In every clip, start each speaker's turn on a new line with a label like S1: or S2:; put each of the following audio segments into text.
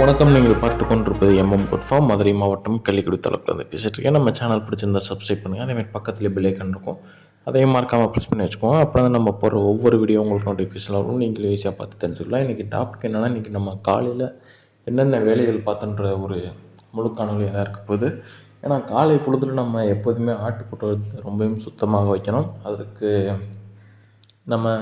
S1: வணக்கம். நீங்கள் பார்த்து கொண்டிருப்பது எம்எம் குட் மதுரை மாவட்டம் கள்ளிக்குடி தளத்தில் பேசிட்டுருக்கேன் நம்ம சேனல் பிடிச்சிருந்தா சப்ஸ்கிரைப் பண்ணுங்கள் அதேமாதிரி பக்கத்துலேயே பில்லைக்கன் இருக்கும். அதையும் மறக்காமல் ப்ரெஸ் பண்ணி வச்சுக்கோங்க. அப்புறம் தான் நம்ம போகிற ஒவ்வொரு வீடியோ உங்களுக்கு நோட்டிஃபிகேஷன் வரும். நீங்கள் ஈஸியாக பார்த்து தெரிஞ்சுக்கலாம். இன்றைக்கி டாபிக் என்னென்னா இன்றைக்கி நம்ம காலையில் என்னென்ன வேலைகள் பார்த்துன்ற ஒரு முழு காணொலியாக தான் இருக்க போகுது. ஏன்னா காலை பொழுதில் நம்ம எப்போதுமே ஆட்டுக்குட்டத்தை ரொம்பவும் சுத்தமாக வைக்கணும். அதற்கு நம்ம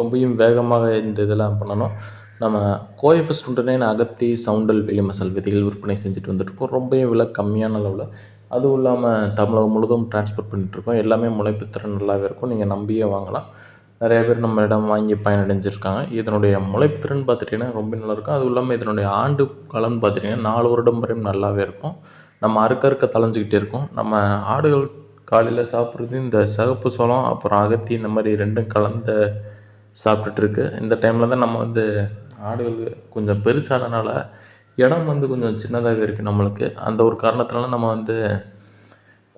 S1: ரொம்பவும் வேகமாக இந்த இதெல்லாம் பண்ணணும். நம்ம கோஎஃப்எஸ் உடனே அகத்தி சவுண்டல் வெளி மசால் விதைகள் விற்பனை செஞ்சுட்டு வந்துட்டுருக்கோம். ரொம்பவே விலை கம்மியான அளவில். அதுவும் இல்லாமல் தமிழகம் முழுதும் டிரான்ஸ்போர்ட் பண்ணிகிட்ருக்கோம் எல்லாமே முளைப்பு திறன் நல்லாவே இருக்கும். நீங்கள் நம்பியே வாங்கலாம். நிறைய பேர் நம்ம இடம் வாங்கி பயனடைஞ்சிருக்காங்க. இதனுடைய முளைப்பு திறன் பார்த்துட்டிங்கன்னா ரொம்ப நல்லாயிருக்கும். அதுவும் இல்லாமல் இதனுடைய ஆண்டு காலம்னு பார்த்துட்டிங்கன்னா நாலு வருடம் வரையும் நல்லாவே இருக்கும். நம்ம அறுக்க அறுக்க தளைஞ்சிக்கிட்டே இருக்கும். நம்ம ஆடுகள் காலையில் சாப்பிட்றது இந்த சிகப்பு சோளம் அப்புறம் அகத்தி இந்த மாதிரி ரெண்டும் கலந்த சாப்பிட்டுட்ருக்கு இந்த டைமில் தான் நம்ம வந்து ஆடுகள் கொஞ்சம் பெருசானதுனால இடம் வந்து கொஞ்சம் சின்னதாகவே இருக்குது நம்மளுக்கு. அந்த ஒரு காரணத்தினால நம்ம வந்து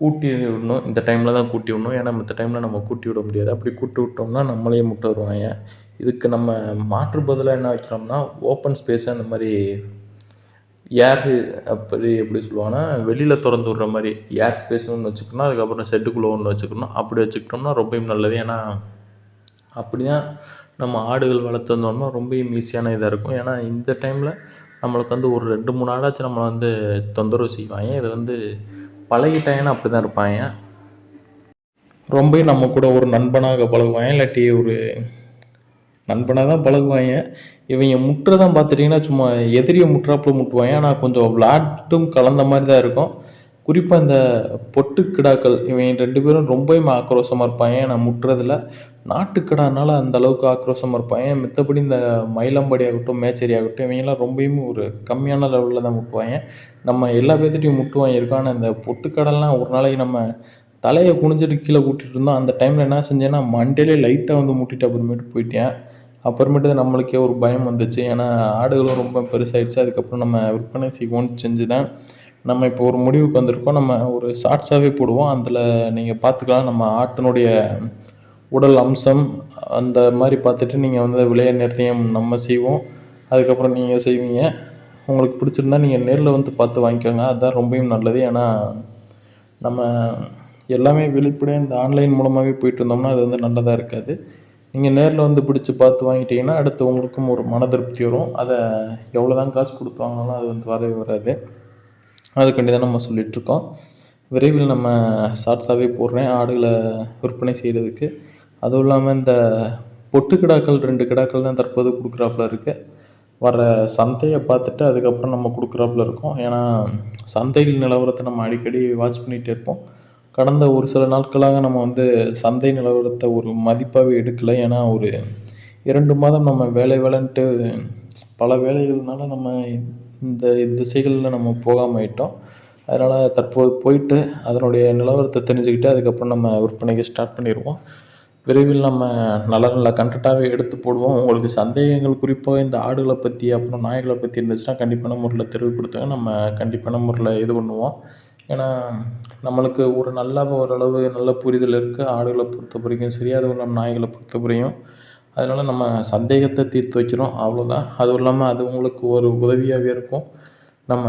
S1: கூட்டி விடணும். இந்த டைமில் தான் கூட்டி விடணும். ஏன்னா மற்ற டைமில் நம்ம கூட்டி விட முடியாது. அப்படி கூட்டி விட்டோம்னா நம்மளையே முட்டை வருவாங்க இதுக்கு நம்ம மாற்று பதிலாக என்ன வைக்கிறோம்னா ஓப்பன் ஸ்பேஸ் அந்த மாதிரி ஏர் அப்படி எப்படி சொல்லுவாங்கன்னா வெளியில் திறந்து விட்ற மாதிரி ஏர் ஸ்பேஸ் ஒன்று வச்சுக்கணும். அதுக்கப்புறம் ஷெட்டுக்குள்ளே ஒன்று வச்சுக்கணும். அப்படி வச்சுக்கிட்டோம்னா ரொம்பவும் நல்லது. ஏன்னா அப்படி தான் நம்ம ஆடுகள் வளர்த்து வந்தோம்னா ரொம்பவும் ஈஸியான இதாக இருக்கும். ஏன்னா இந்த டைமில் நம்மளுக்கு வந்து ஒரு ரெண்டு மூணு ஆடாச்சும் நம்மளை வந்து தொந்தரவு செய்வாங்க. இது வந்து பழகிட்டாங்கன்னா அப்படி தான் இருப்பாங்க. ரொம்பவும் நம்ம கூட ஒரு நண்பனாக பழகுவாங்க. இல்லாட்டி ஒரு நண்பனாக தான் பழகுவாங்க. இவங்க முட்டுறதான் பார்த்துட்டிங்கன்னா சும்மா எதிரியை முட்டுறாப்புல முட்டுவாங்க. ஆனால் கொஞ்சம் விளாட்டும் கலந்த மாதிரி தான் இருக்கும். குறிப்பாக இந்த பொட்டு கிடாக்கள் இவங்க ரெண்டு பேரும் ரொம்பவும் ஆக்ரோஷமாக இருப்பாங்க. நான் முட்டுறதில் நாட்டுக்கடானால அந்த அளவுக்கு ஆக்ரோஷமாக இருப்பாங்க மித்தபடி இந்த மயிலம்பாடி ஆகட்டும் மேச்சேரி ஆகட்டும் இவங்கெல்லாம் ரொம்பவும் ஒரு கம்மியான லெவலில் தான் முட்டுவாங்க. நம்ம எல்லா பேர்த்திட்டையும் முட்டு வாங்கியிருக்கோம் ஆனால் இந்த பொட்டுக்கடலாம் ஒரு நாளைக்கு நம்ம தலையை குனிஞ்சிட்டு கீழே கூட்டிகிட்டு இருந்தோம். அந்த டைமில் என்ன செஞ்சேன்னா மண்டையிலே லைட்டாக வந்து முட்டிட்டு அப்புறமேட்டு போயிட்டேன். அப்புறமேட்டு தான் நம்மளுக்கே ஒரு பயம் வந்துச்சு. ஏன்னா ஆடுகளும் ரொம்ப பெருசாகிடுச்சு அதுக்கப்புறம் நம்ம விற்பனை செய்வோம்னு செஞ்சு தான் நம்ம இப்போ ஒரு முடிவுக்கு வந்திருக்கோம். நம்ம ஒரு ஷார்ட்ஸாகவே போடுவோம். அதில் நீங்கள் பார்த்துக்கலாம். நம்ம ஆட்டினுடைய உடல் அம்சம் அந்த மாதிரி பார்த்துட்டு நீங்கள் வந்து விலையை நிர்ணயம் நம்ம செய்வோம். அதுக்கப்புறம் நீங்கள் செய்வீங்க. உங்களுக்கு பிடிச்சிருந்தா நீங்கள் நேரில் வந்து பார்த்து வாங்கிக்கோங்க. அதுதான் ரொம்பவும் நல்லது. ஏன்னா நம்ம எல்லாமே வெளிப்படையாக இந்த ஆன்லைன் மூலமாகவே போயிட்டு இருந்தோம்னா அது வந்து நல்லதாக இருக்காது. நீங்கள் நேரில் வந்து பிடிச்சி பார்த்து வாங்கிட்டீங்கன்னா அடுத்து உங்களுக்கும் ஒரு மன திருப்தி வரும். அதை எவ்வளோ தான் காசு கொடுத்து வாங்கினாலும் அது வந்து வரவே வராது. அதுக்காண்டி தான் நம்ம சொல்லிகிட்ருக்கோம் விரைவில் நம்ம ஷார்ட்ஸாகவே போடுறேன். ஆடுகளை விற்பனை செய்கிறதுக்கு அதுவும் இல்லாமல் இந்த பொட்டு கிடாக்கள் ரெண்டு கிடாக்கள் தான் தற்போது கொடுக்குறாப்புல இருக்குது வர சந்தையை பார்த்துட்டு அதுக்கப்புறம் நம்ம கொடுக்குறாப்புல இருக்கோம். ஏன்னா சந்தைகள் நிலவரத்தை நம்ம அடிக்கடி வாட்ச் பண்ணிகிட்டே இருப்போம். கடந்த ஒரு சில நாட்களாக நம்ம வந்து சந்தை நிலவரத்தை ஒரு மதிப்பாகவே எடுக்கலை. ஏன்னா ஒரு இரண்டு மாதம் நம்ம வேலை வேலைன்ட்டு பல வேலைகள்னால நம்ம இந்த திசைகளில் நம்ம போகாமல் ஆயிட்டோம். அதனால் தற்போது போயிட்டு அதனுடைய நிலவரத்தை தெரிஞ்சுக்கிட்டு அதுக்கப்புறம் நம்ம விற்பனைக்கு ஸ்டார்ட் பண்ணிடுவோம். விரைவில் நம்ம நல்ல நல்ல கண்டென்ட்டாகவே எடுத்து போடுவோம். உங்களுக்கு சந்தேகங்கள் குறிப்பாக இந்த ஆடுகளை பற்றி அப்புறம் நாய்களை பற்றி இருந்துச்சுன்னா கண்டிப்பான முறையில் தெரியப்படுத்துங்க நம்ம கண்டிப்பான முறையில் இது பண்ணுவோம். ஏன்னா நம்மளுக்கு ஒரு நல்ல ஓரளவு நல்ல புரிதல் இருக்குது ஆடுகளை பொறுத்த வரைக்கும் சரி அதுவும் இல்லாமல் நாய்களை பொறுத்த வரையும். அதனால் நம்ம சந்தேகத்தை தீர்த்து வைக்கிறோம். அவ்வளோதான் அதுவும் இல்லாமல் அது உங்களுக்கு ஒரு உதவியாகவே இருக்கும். நம்ம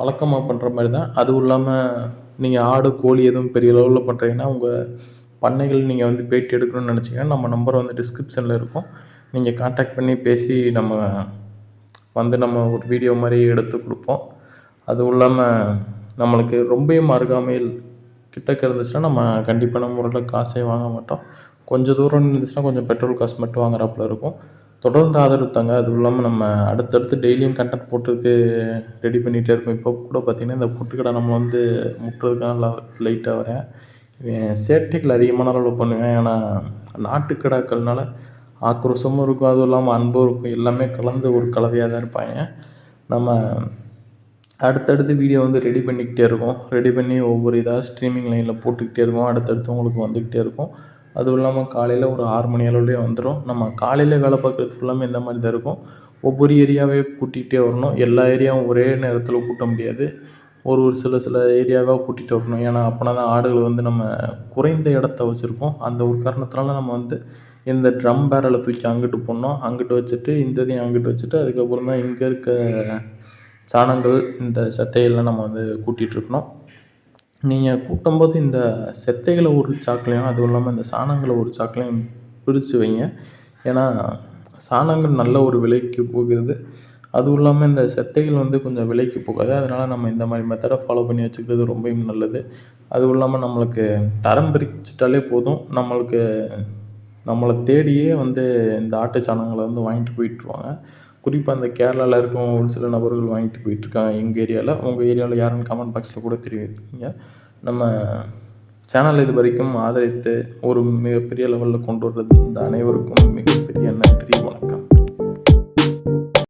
S1: வழக்கமாக பண்ணுற மாதிரி தான் அதுவும் இல்லாமல் நீங்கள் ஆடு கோழி எதுவும் பெரிய லெவலில் பண்ணுறீங்கன்னா உங்கள் பண்ணைகள் நீங்கள் வந்து பேட்டி எடுக்கணும்னு நினச்சிங்கன்னா நம்ம நம்பர் வந்து டிஸ்கிரிப்ஷனில் இருக்கும். நீங்கள் காண்டாக்ட் பண்ணி பேசி நம்ம வந்து நம்ம ஒரு வீடியோ மாதிரி எடுத்து கொடுப்போம். அதுவும் இல்லாமல் நம்மளுக்கு ரொம்பவும் அருகாமையில் கிட்டக்க இருந்துச்சுன்னா நம்ம கண்டிப்பான முறையில் காசே வாங்க மாட்டோம். கொஞ்சம் தூரம் இருந்துச்சுன்னா கொஞ்சம் பெட்ரோல் காசு மட்டும் வாங்குறாப்புல இருக்கும். தொடர்ந்து ஆதரவு தாங்க. அதுவும் இல்லாமல் நம்ம அடுத்தடுத்து டெய்லியும் கண்டென்ட் போட்டுக்கு ரெடி பண்ணிகிட்டே இருக்கோம் இப்போ கூட பார்த்திங்கன்னா இந்த பொட்டுக்கடை நம்ம வந்து முட்டுறதுக்காக லைட்டாக வரேன். சேட்டைகள் அதிகமான அளவில் பண்ணுவேன். ஏன்னா நாட்டுக்கடாக்கள்னால ஆக்ரோஷமும் இருக்கும். அதுவும் இல்லாமல் அன்பும் இருக்கும். எல்லாமே கலந்து ஒரு கலவையாக தான் இருப்பாங்க. நம்ம அடுத்தடுத்து வீடியோ வந்து ரெடி பண்ணிக்கிட்டே இருக்கோம். ரெடி பண்ணி ஒவ்வொரு இதாக ஸ்ட்ரீமிங் லைனில் போட்டுக்கிட்டே இருக்கோம். அடுத்தடுத்து உங்களுக்கு வந்துக்கிட்டே இருக்கும். அதுவும் இல்லாமல் காலையில் ஒரு ஆறு மணி அளவுலேயே வந்துடும் நம்ம காலையில் வேலை பார்க்குறது ஃபுல்லாமே இந்த மாதிரி தான் இருக்கும். ஒவ்வொரு ஏரியாவே கூட்டிகிட்டே வரணும். எல்லா ஏரியாவும் ஒரே நேரத்தில் கூட்ட முடியாது. ஒரு ஒரு சில சில ஏரியாவாக கூட்டிகிட்டு வரணும். ஏன்னா அப்போனா தான் ஆடுகள் வந்து நம்ம குறைந்த இடத்த வச்சுருக்கோம். அந்த ஒரு காரணத்தினால நம்ம வந்து இந்த ட்ரம் பேரலை தூக்கி அங்கிட்டு போடணும். அங்கிட்டு வச்சுட்டு இந்த இதையும் அங்கிட்டு வச்சுட்டு அதுக்கப்புறம் தான் இங்கே இருக்க சாணங்கள் இந்த செத்தையெல்லாம் நம்ம வந்து கூட்டிகிட்ருக்கணும் நீங்கள் கூட்டும்போது இந்த செத்தைகளை ஒரு சாக்குலையும் அதுவும் இல்லாமல் இந்த சாணங்களை ஒரு சாக்குலையும் பிரித்து வைங்க. ஏன்னா சாணங்கள் நல்ல ஒரு விலைக்கு போகிறது. அதுவும் இல்லாமல் இந்த செத்தைகள் வந்து கொஞ்சம் விலைக்கு போகாது. அதனால் நம்ம இந்த மாதிரி மெத்தடை ஃபாலோ பண்ணி வச்சுக்கிறது ரொம்பவும் நல்லது. அதுவும் இல்லாமல் நம்மளுக்கு தரம் பிரிச்சுட்டாலே போதும். நம்மளுக்கு நம்மளை தேடியே வந்து இந்த ஆட்டு சாணங்களை வந்து வாங்கிட்டு போயிட்டுருவாங்க. குறிப்பாக இந்த கேரளாவில் இருக்கும் ஒரு சில நபர்கள் வாங்கிட்டு போயிட்டுருக்காங்க. எங்கள் ஏரியாவில் உங்கள் ஏரியாவில் யாருன்னு கமெண்ட் பாக்ஸில் கூட தெரிவிங்க. நம்ம சேனல் இது வரைக்கும் ஆதரித்து ஒரு மிகப்பெரிய லெவலில் கொண்டு வர்றது இந்த அனைவருக்கும் மிகப்பெரிய நன்றி வணக்கம்.